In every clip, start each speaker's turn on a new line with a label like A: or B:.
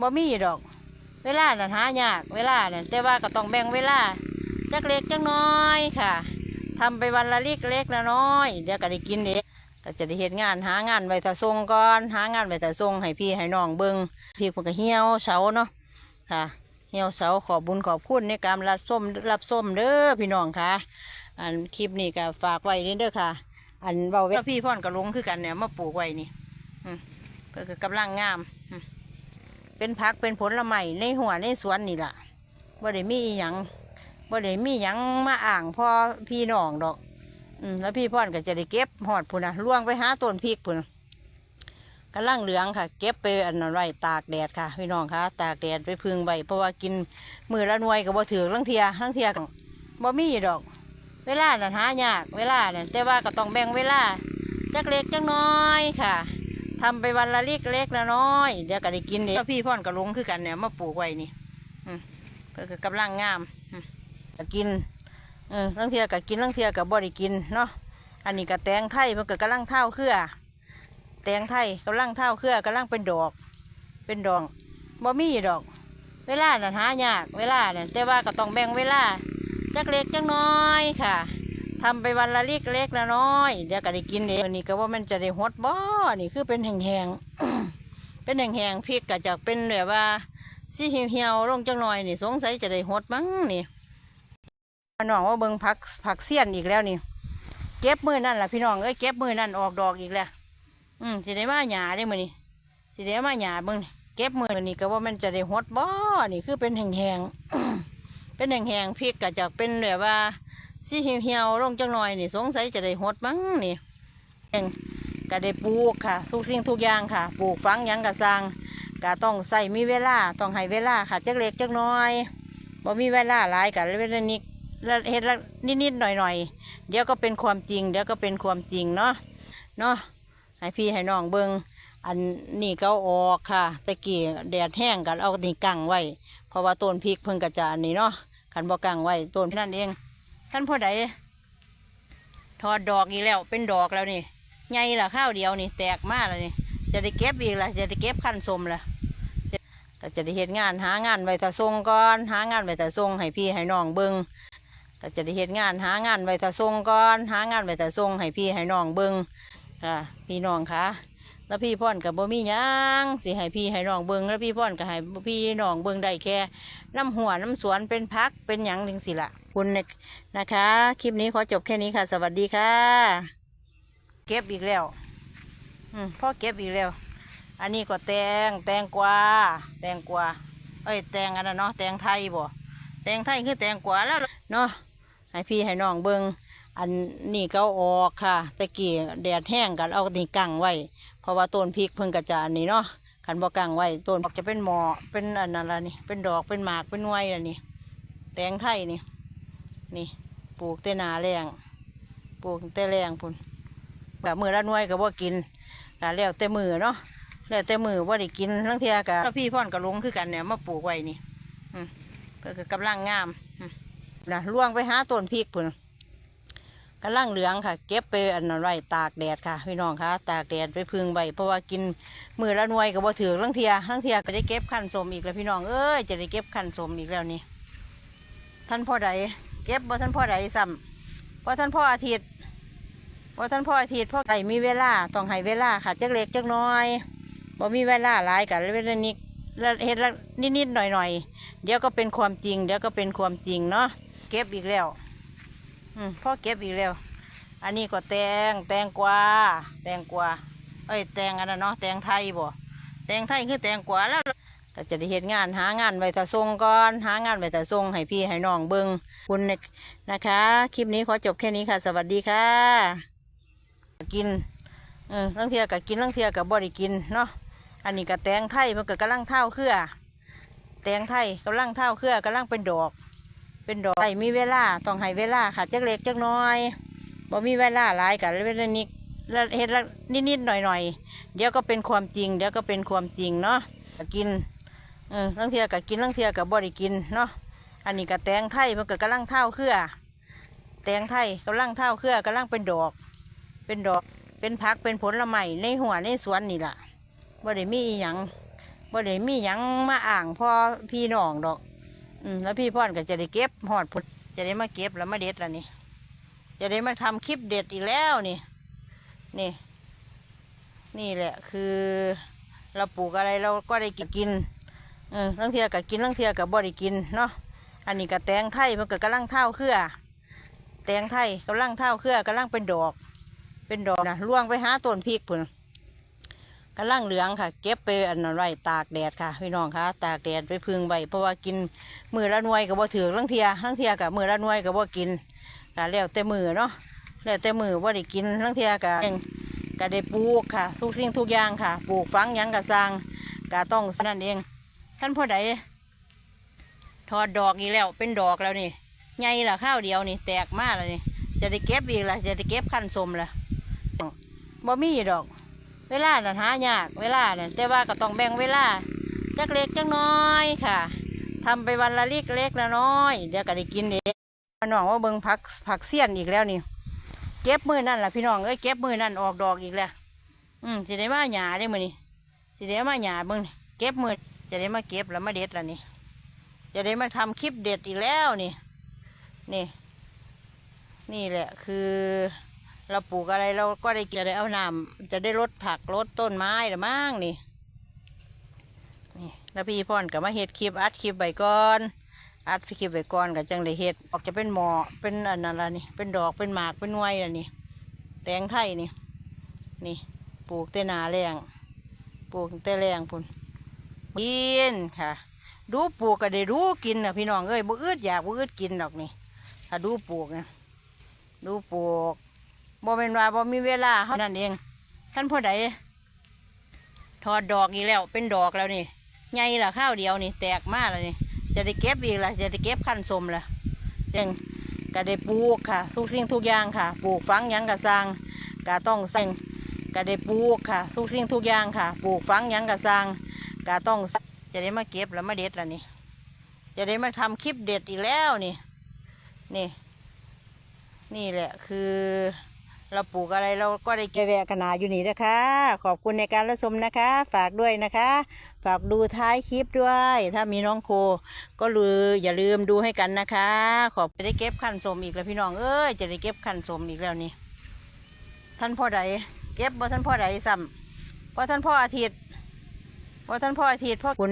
A: บ่มีดอก เวลาน่ะหายาก เวลาน่ะแต่ว่าก็ต้องแบ่งเวลาจักเล็กจักน้อยค่ะทำไปวันละเล็กเล็กละน้อยเดี๋ยวก็ได้กินเด็กก็จะได้เฮ็ดงานหางานไว้ถ้าส่งก่อนหางานไว้ถ้าส่งให้พี่ให้น้องเบิ่งพี่พิ่นก็เหี่ยวเสาเนาะค่ะเหี่ยวเสาขอบบุญขอบคุณในการรับส้มรับส้มเด้อพี่น้องค่ะ อันคลิปนี้ก็ฝากไว้เด้อค่ะ อันเบาเวลาพี่พ่อนก็ลงคือกันเนี่ยมาปลูกไว้นี่อืมเพื่อก็กำลังงาม เป็นผักเป็นผลไม้ในหัวในสวนนี่ล่ะบ่ได้มีหยังบ่ได้มีหยังมาอ่างพ่อพี่น้องดอก อืมแล้วพี่พ่อนก็จะได้เก็บหอดพุ่นนะล่วงไปหาต้นพริกพุ่นน่ะกำลังเหลืองค่ะ เก็บไปอันนั้นไว้ตากแดดค่ะพี่น้องค่ะตากแดดไปพึ่งไว้เพราะว่ากินมือละหน่วยก็บ่ถือลังเทียลังเทียบ่มีดอก เวลาน่ะหายากเวลาน่ะแต่ว่าก็ต้องแบ่งเวลาจักเล็กจักน้อยค่ะ ทำไปวันละเล็กเล็กละน้อยเดี๋ยวก็ได้กินเด็กพี่พ่อนก็ลงคือกันเนี่ยมาปลูกไว้นี่เพื่อกำลังงามก็กินเออลังเทียก็กินลังเทียก็บ่ได้กินเนาะอันนี้ก็แตงไทยมันก็กำลังเท่าเครือ แตงไทยกำลังเท่าเครือกำลังเป็นดอก เป็นดอกบ่มีดอก เวลาน่ะหายากเวลาน่ะแต่ว่าก็ต้องแบ่งเวลาจักเล็กจักน้อยค่ะ ทำไปวันละเล็กเล็กละน้อย เดี๋ยวก็ได้กินเด็กนี่ก็ว่ามันจะได้หดบ่นี่คือเป็นแห้งๆเป็นแห้งๆพริกก็จะเป็นแบบว่าสีเหี่ยวๆลงจักหน่อยนี่สงสัยจะได้หดมั้งนี่น้องว่าเบิ่งผักผักเสี้ยนอีกแล้วนี่ เก็บมือนั่นแหละพี่น้องเอ้ยเก็บมือนั่นออกดอกอีกแล้วอืมสิได้มาหยาได้มือนี่สิได้มาหยาเบิ่งเก็บมือนี่ก็ว่ามันจะได้หดบ่นี่คือเป็นแห้งๆเป็นแห้งๆพริกก็จะเป็นแบบว่า สีเหี่ยวๆลงจังหน่อยนี่ สงสัยจะได้หดมั้งนี่เองก็ได้ปลูกค่ะ ทุกสิ่งทุกอย่างค่ะ ปลูกฝังยังกะสร้างก็ต้องใส่มีเวลาต้องให้เวลาค่ะจักเล็กจักน้อยบ่มีเวลาหลายกันเวลานิดเฮ็ดละนิดๆหน่อยๆเดี๋ยวก็เป็นความจริง เดี๋ยวก็เป็นความจริงเนาะเนาะให้พี่ให้น้องเบิงอันนี่ก็เอาออกค่ะตะกี้แดดแห้งกันเอานี่กังไว้ เพราะว่าต้นพริกเพิ่งกระจาอันนี้เนาะขันบ่กังไว้ต้นนั่นเอง ท่านพ่อใดถอดดอกอีกแล้ว เป็นดอกแล้วนี่ใหญ่ละข้าวเดียวนี่ แตกมากแล้วนี่ จะได้เก็บอีกละจะได้เก็บขั้นสมละจะก็จะได้เห็นงานหางานไว้ถ้าส่งก่อนหางานไว้ถ้าส่งให้พี่ให้น้องเบิงก็จะได้เห็นงานหางานไว้ถ้าส่งก่อนหางานไว้ถ้าส่งให้พี่ให้น้องเบิงค่ะพี่น้องคะ แล้วพี่พ่อนกับบ่มีหยังสิให้พี่ให้น้องเบิงแล้วพี่พ่อนก็ให้พี่น้องเบิงได้แค่น้ำหัวน้ำสวนเป็นพักเป็นหยังหนึ่งสิละคุณนะคะ คลิปนี้ขอจบแค่นี้ค่ะ สวัสดีค่ะ เก็บอีกแล้ว อืมพ่อเก็บอีกแล้ว อันนี้ก็แตงแตงกวาแตงกวาเอ้ยแตงอันนั้นเนาะแตงไทยบ่แตงไทยคือแตงกวาแล้วเนาะให้พี่ให้น้องเบิง อันนี้ก็เอาออกค่ะตะกี้แดดแห้งกันเอานี่กังไว้ เพราะว่าต้นพริกเพิ่งกระจาอันนี้เนาะขันบ่กังไว้ต้นบอกจะเป็นหมอเป็นอันนั้นละนี่เป็นดอกเป็นหมากเป็นหน่วยละนี่แตงไทยนี่นี่ปลูกแต่นาแรงปลูกแต่แรงพุ่นแบบมือละน่วยก็บ่กินกะแล้วแต่มือเนาะแล้วแต่มือว่าได้กินทั้งเทียกะแล้วพี่พ่อนก็ลงคือกันเนี่ยมาปลูกไว้นี่เพื่อกำลังงามอืมนะล่วงไปหาต้นพริกพุ่น กำลังเหลืองค่ะ เก็บไปอันนั้นไว้ตากแดดค่ะพี่น้องค่ะ ตากแดดไปพึ่งใบเพราะว่ากินมือละหน่วยก็บ่ถือทั้งเทียทั้งเทียก็ได้เก็บขั้นสมอีกแล้วพี่น้องเอ้ยจะได้เก็บขั้นสมอีกแล้วนี่ท่านพ่อใดเก็บบ่ท่านพ่อใดซ้ำเพราะท่านพ่ออาทิตย์เพราะท่านพ่ออาทิตย์พ่อไก่มีเวลาต้องให้เวลาค่ะจักเล็กจักน้อยบ่มีเวลาหลายกันเวลานิดเฮ็ดละนิดๆหน่อยๆเดี๋ยวก็เป็นความจริง เดี๋ยวก็เป็นความจริงเนาะเก็บอีกแล้ว อืมพ่อเก็บอีกแล้ว อันนี้ก็แตงแตงกวาแตงกวาเอ้ยแตงอันนั้นเนาะแตงไทยบ่แตงไทยคือแตงกวาแล้วก็จะได้เห็นงานหางานไว้ถ้าส่งก่อนหางานไว้ถ้าส่งให้พี่ให้น้องเบิงคุณนะคะ คลิปนี้ขอจบแค่นี้ค่ะ สวัสดีค่ะ กินเออลังเทียกับกินลังเทียกับบ่ได้กินเนาะอันนี้ก็แตงไทยมันก็กำลังเท่าเครือแตงไทยกำลังเท่าเครือกำลังเป็นดอก เป็นดอกใส่มีเวลาต้องให้เวลาค่ะจักเล็กจักน้อยบ่มีเวลาหลายกันเวลานิดเฮ็ดละนิดๆหน่อยๆเดี๋ยวก็เป็นความจริง เดี๋ยวก็เป็นความจริงเนาะกินเออลังเทียกับกินลังเทียกับบ่ได้กินเนาะอันนี้ก็แตงไทยมันก็กำลังเท่าเครือ แตงไทยกำลังเท่าเครือกำลังเป็นดอก เป็นดอกเป็นผักเป็นผลละไม้ในหัวในสวนนี่ล่ะบ่ได้มีอิหยังบ่ได้มีหยังมาอ่างพ่อพี่น้องดอก อืมแล้วพี่พ่อนก็จะได้เก็บหอดผลจะได้มาเก็บแล้วมาเด็ดแล้วนี่ จะได้มาทำคลิปเด็ดอีกแล้วนี่ นี่ นี่แหละคือ เราปลูกอะไรเราก็ได้กินเออลังเทียกับกินลังเทียกับบ่ได้กินเนาะ อันนี้ก็แตงไทยมันก็กำลังเท่าเครือ แตงไทยกำลังเท่าเครือกำลังเป็นดอก เป็นดอกนะล่วงไปหาต้นพริกพุ่น กำลังเหลืองค่ะ เก็บไปอันนั้นไว้ตากแดดค่ะพี่น้องค่ะตากแดดไปพึ่งไว้เพราะว่ากินมือละนวยกับบ่ถือลังเทียลังเทียกับมือละนวยกับบ่กินก็แล้วแต่มือเนาะแล้วแต่มือว่าได้กินลังเทียกับก็ได้ปลูกค่ะ ทุกสิ่งทุกอย่างค่ะ ปลูกฝังยังกะสร้างก็ต้องนั่นเอง ท่านพ่อใดถอดดอกอีกแล้ว เป็นดอกแล้วนี่ใหญ่ละข้าวเดียวนี่แตกมากแล้วนี่จะได้เก็บอีกละจะได้เก็บขั้นสมละบ่มีดอก เวลาน่ะหายากเวลาเนี่ยแต่ว่าก็ต้องแบ่งเวลาจักเล็กจักน้อยค่ะทำไปวันละเล็กเล็กละน้อยเดี๋ยวก็ได้กินเด็กน้องว่าเบิ่งผักผักเสี้ยนอีกแล้วนี่เก็บมือนั่นแหละพี่น้องเอ้ยเก็บมือนั่นออกดอกอีกแล้วอืมสิได้มาหยาได้มือนี่สิได้มาหยาเบิ่งเก็บมือจะได้มาเก็บแล้วมาเด็ดแล้วนี่จะได้มาทำคลิปเด็ดอีกแล้วนี่นี่ นี่แหละคือ เราปลูกอะไรเราก็ได้กินจะได้เอาน้ำจะได้ลดผักลดต้นไม้หรือมั่งนี่นี่แล้วพี่พ่อนก็มาเฮ็ดคลิปอัดคลิปไว้ก่อนอัดคลิปไว้ก่อนก็จังได้เฮ็ดออกจะเป็นหมอเป็นอันนั้นละนี่เป็นดอกเป็นหมากเป็นหน่วยละนี่แตงไทยนี่นี่ปลูกแต่หนาแรงปลูกแต่แรงพุ่นกินค่ะ ดูปลูกก็ได้รู้กินนะพี่น้องเอ้ยบ่อึดอยากบ่อึดกินดอกนี่ถ้าดูปลูกนะดูปลูก บ่เป็นว่าบ่มีเวลาเท่านั้นเอง ท่านพ่อใดถอดดอกอีกแล้ว เป็นดอกแล้วนี่ใหญ่ละข้าวเดียวนี่ แตกมากแล้วนี่ จะได้เก็บอีกละจะได้เก็บขั้นสมละยังก็ได้ปลูกค่ะ ทุกสิ่งทุกอย่างค่ะ ปลูกฝังยังกะสร้างก็ต้องสั่งก็ได้ปลูกค่ะ ทุกสิ่งทุกอย่างค่ะ ปลูกฝังยังกะสร้างก็ต้องจะได้มาเก็บแล้วมาเด็ดแล้วนี่ จะได้มาทำคลิปเด็ดอีกแล้วนี่ นี่ นี่แหละคือ เราปลูกอะไรเราก็ได้เก็บแวะขนาอยู่นี่นะคะ ขอบคุณในการรับชมนะคะ ฝากด้วยนะคะ ฝากดูท้ายคลิปด้วย ถ้ามีน้องโค ก็ลืออย่าลืมดูให้กันนะคะ ขอบจะได้เก็บขันสมอีกแล้วพี่น้องเอ้ยจะได้เก็บขันสมอีกแล้วนี่ท่านพ่อใดเก็บบ่ท่านพ่อใดซ้ำเพราะท่านพ่ออาทิตย์เพราะท่านพ่ออาทิตย์พ่อคุณ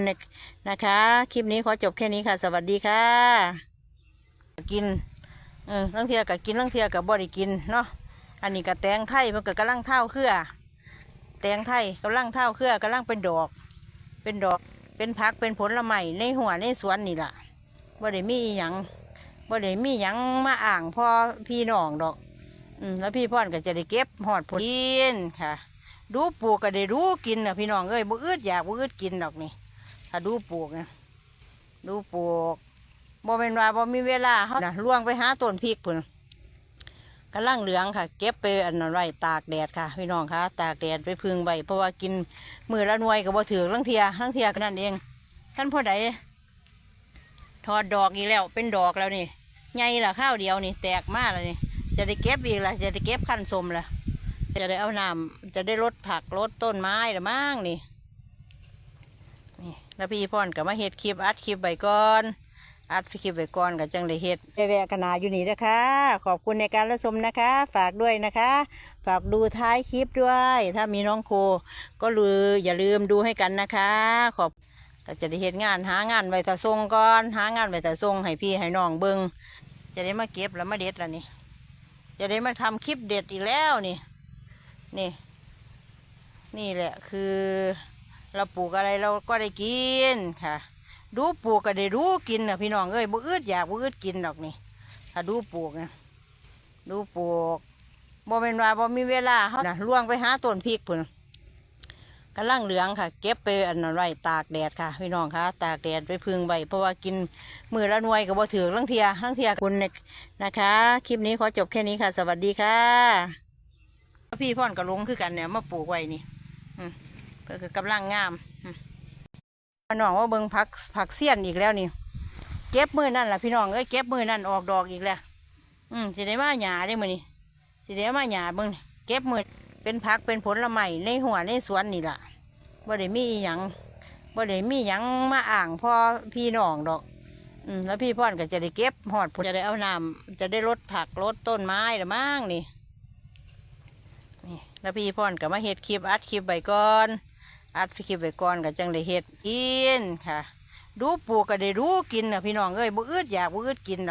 A: นะคะ คลิปนี้ขอจบแค่นี้ค่ะ สวัสดีค่ะ กินเออลังเทียกับกินลังเทียกับบ่ได้กินเนาะ อันนี้ก็แตงไทยมันก็กำลังเท่าเครือ แตงไทยกำลังเท่าเครือกำลังเป็นดอก เป็นดอกเป็นพักเป็นผลละไม้ในหัวในสวนนี่ล่ะบ่ได้มีหยังบ่ได้มีหยังมาอ่างพ่อพี่น้องดอก อืมแล้วพี่พ่อนก็จะได้เก็บหอดผลกินค่ะ ดูปลูกก็ได้รู้กินนะพี่น้องเอ้ยบ่อึดอยากบ่อึดกินดอกนี่ถ้าดูปลูกนะดูปลูกบ่เป็นว่าบ่มีเวลาเฮานะล่วงไปหาต้นพริกพุ่น กำลังเหลืองค่ะ เก็บไปอันนั้นไว้ตากแดดค่ะพี่น้องค่ะตากแดดไปพึ่งไว้เพราะว่ากินมือละหน่วยก็บ่ถือลังเทียลังเทียก็นั่นเองท่านพ่อใดถอดดอกอีกแล้วเป็นดอกแล้วนี่ใหญ่ละข้าวเดียวนี่แตกมากแล้วนี่จะได้เก็บอีกละจะได้เก็บขั้นสมละจะได้เอาน้ำจะได้ลดผักลดต้นไม้หรือมั่งนี่นี่แล้วพี่พ่อนก็มาเฮ็ดคลิปอัดคลิปไว้ก่อน อัดคลิปไว้ก่อนก็จังได้เฮ็ดไปแวะขนาดอยู่นี่นะคะ ขอบคุณในการรับชมนะคะ ฝากด้วยนะคะ ฝากดูท้ายคลิปด้วย ถ้ามีน้องโค ก็ลืออย่าลืมดูให้กันนะคะ ขอบก็จะได้เฮ็ดงานหางานไว้ถ้าส่งก่อน หางานไว้ถ้าส่งให้พี่ให้น้องเบิงจะได้มาเก็บแล้วมาเด็ดแล้วนี่จะได้มาทำคลิปเด็ดอีกแล้วนี่ นี่ นี่แหละคือ เราปลูกอะไรเราก็ได้กินค่ะ ดูปลูกก็ได้รู้กินนะพี่น้องเอ้ยบ่อึดอยากบ่อึดกินดอกนี่ถ้าดูปลูกนะดูปลูกบ่เป็นว่าบ่มีเวลาเฮานะล่วงไปหาต้นพริกพุ่นกำลังเหลืองค่ะ เก็บไปอันนั้นไว้ตากแดดค่ะ พี่น้องค่ะ ตากแดดไปพึ่งไว้เพราะว่ากินมือละหน่วยก็บ่ถือลังเทียลังเทียคุณนะคะ คลิปนี้ขอจบแค่นี้ค่ะ สวัสดีค่ะ พี่พ่อนก็ลงคือกันเนี่ยมาปลูกไว้นี่อืมเพื่อกำลังงาม น้องว่าเบิ่งผักผักเสี้ยนอีกแล้วนี่ เก็บมือนั่นแหละพี่น้องเอ้ยเก็บมือนั่นออกดอกอีกแล้ว อืมสิได้มาหยาได้มือนี่สิได้มาหยาเบิ่งเก็บมือเป็นผักเป็นผลละไม้ในหัวในสวนนี่ล่ะบ่ได้มีอหยังบ่ได้มีหยังมาอ่างพ่อพี่น้องดอก อืมแล้วพี่พ่อนก็จะได้เก็บหอดผลจะได้เอาน้ำจะได้ลดผักลดต้นไม้ละมั่งนี่นี่แล้วพี่พ่อนก็มาเฮ็ดคลิปอัดคลิปไว้ก่อน อัดคลิปไว้ก่อนกับจังได้เฮ็ดกินค่ะ ดูปลูกก็ได้รู้กินนะพี่น้องเอ้ยบ่อึดอยากบ่อึดกินดอก